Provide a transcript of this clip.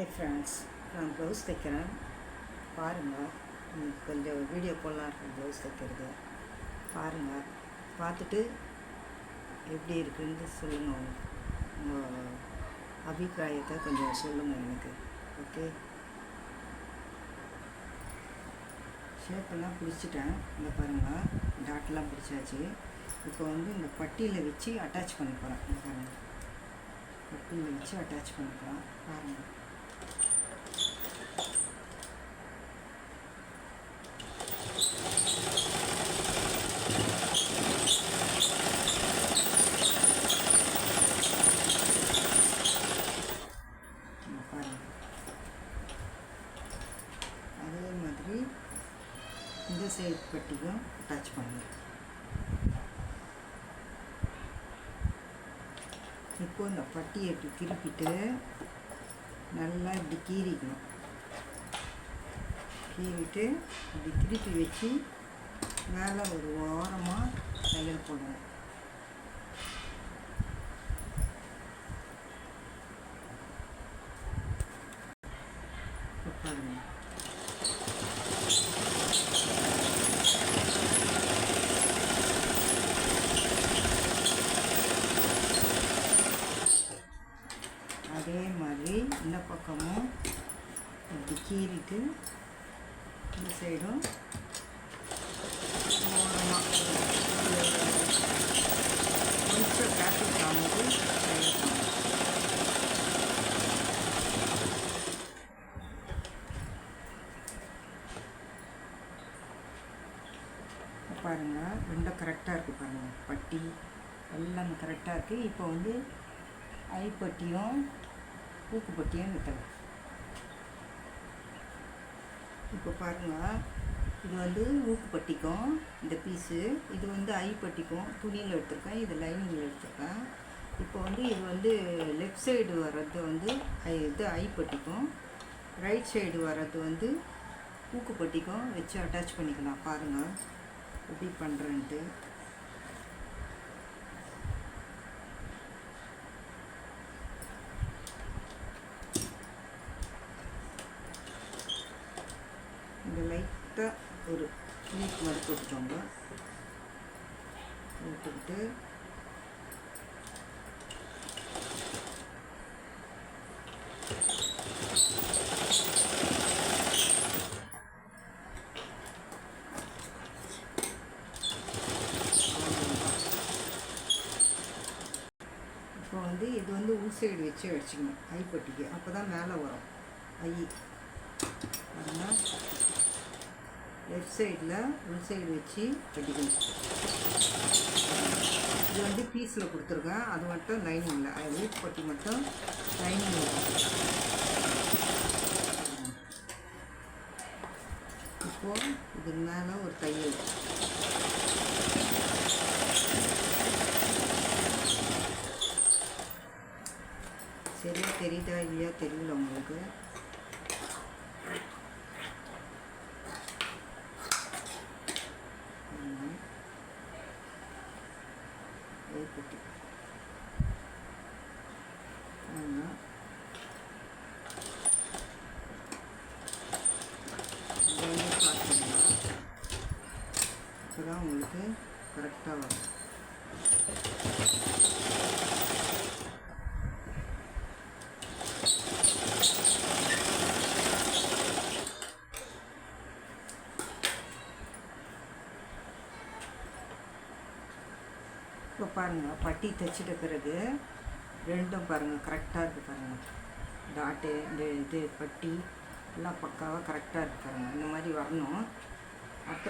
High friends நான் blouse தைக்கிறேன். பாருங்கள் கொஞ்சம் வீடியோ போடலாம் இருக்கேன் ப்ளவுஸ் தைக்கிறது. பாருங்கள் பார்த்துட்டு எப்படி இருக்குன்னு சொல்லுங்கள் உங்கள் அபிப்பிராயத்தை கொஞ்சம் சொல்லுங்கள் எனக்கு. ஓகே ஷேப்பெல்லாம் பிடிச்சிட்டேன். இந்த பாருங்கள் டாட்லாம் பிடிச்சாச்சு. இப்போ வந்து இந்த பட்டியில் வச்சு அட்டாச் பண்ண போகிறேன் இந்த பாருங்கள் பட்டியில் வச்சு அட்டாச் பண்ணிக்கலாம் பாருங்கள் இங்க பாருங்க அதே மாதிரி இந்த சைடு பட்டிக்கும் அட்டாச் பண்ணுங்க இப்போ இந்த பட்டியை இப்படி திருப்பிட்டு நல்லா இப்படி கீறிக்கணும். கீறிட்டு இப்படி திருப்பி வச்சு மேலே ஒரு ஓரமாக தையல் போடணும். இப்போ பாருங்க அதே மாதிரி இந்த பக்கமும் இப்படி கீறிட்டு இந்த சைடும் கொஞ்சம் காமிட்டு பாருங்கள் ரெண்டும் கரெக்டாக இருக்குது பாருங்கள் பட்டி எல்லாம் கரெக்டாக இருக்குது இப்போ வந்து ஐப்பட்டியும் பூக்கு பட்டியாக நிற்கலாம் இப்போ பாருங்கள் இது வந்து ஊக்குப்பட்டிக்கும் இந்த பீஸு. இது வந்து ஐப்பட்டிக்கும் துணியில் எடுத்திருக்கேன் இது லைனிங்கில் எடுத்திருக்கேன். இப்போ வந்து இது வந்து லெஃப்ட் சைடு வர்றது வந்து ஐ இது ஐப்பட்டிக்கும் ரைட் சைடு வர்றது வந்து ஊக்குப்பட்டிக்கும் வச்சு அட்டாச் பண்ணிக்கலாம் பாருங்கள் எப்படி பண்ணுறேன்ட்டு இந்த லைட்டாக ஒரு நீட் மாதிரி போட்டுக்கோங்க. போட்டுக்கிட்டு இப்போ வந்து இது வந்து உள் சைடு வச்சு அடிச்சுக்கணும். ஐப்பட்டிக்கு அப்போ தான் மேலே வரும். ஐ. அதனால் லெஃப்ட் சைடில் உள் சைடு வச்சு கட்டிக்கணும். இது வந்து பீஸில் கொடுத்துருக்கேன். அது மட்டும் லைனிங்கில் அது வீட் பட்டி மட்டும் லைனிங்கில் இப்போது இது மேலே ஒரு தையல் சரியா தெரியுதா இல்லையா தெரியல உங்களுக்கு. ஏற்பட்டு ஆமாம் வந்து பார்த்தீங்கன்னா இப்போ தான் உங்களுக்கு கரெக்டாக வரும். இப்போ பாருங்கள் பட்டி தைச்சிட்ட பிறகு ரெண்டும் பாருங்கள் கரெக்டாக இருக்குது பாருங்கள் டாட்டு இந்த இது பட்டி எல்லாம் பக்காவாக கரெக்டாக இருக்குது பாருங்கள் இந்த மாதிரி வரணும். அப்புறம்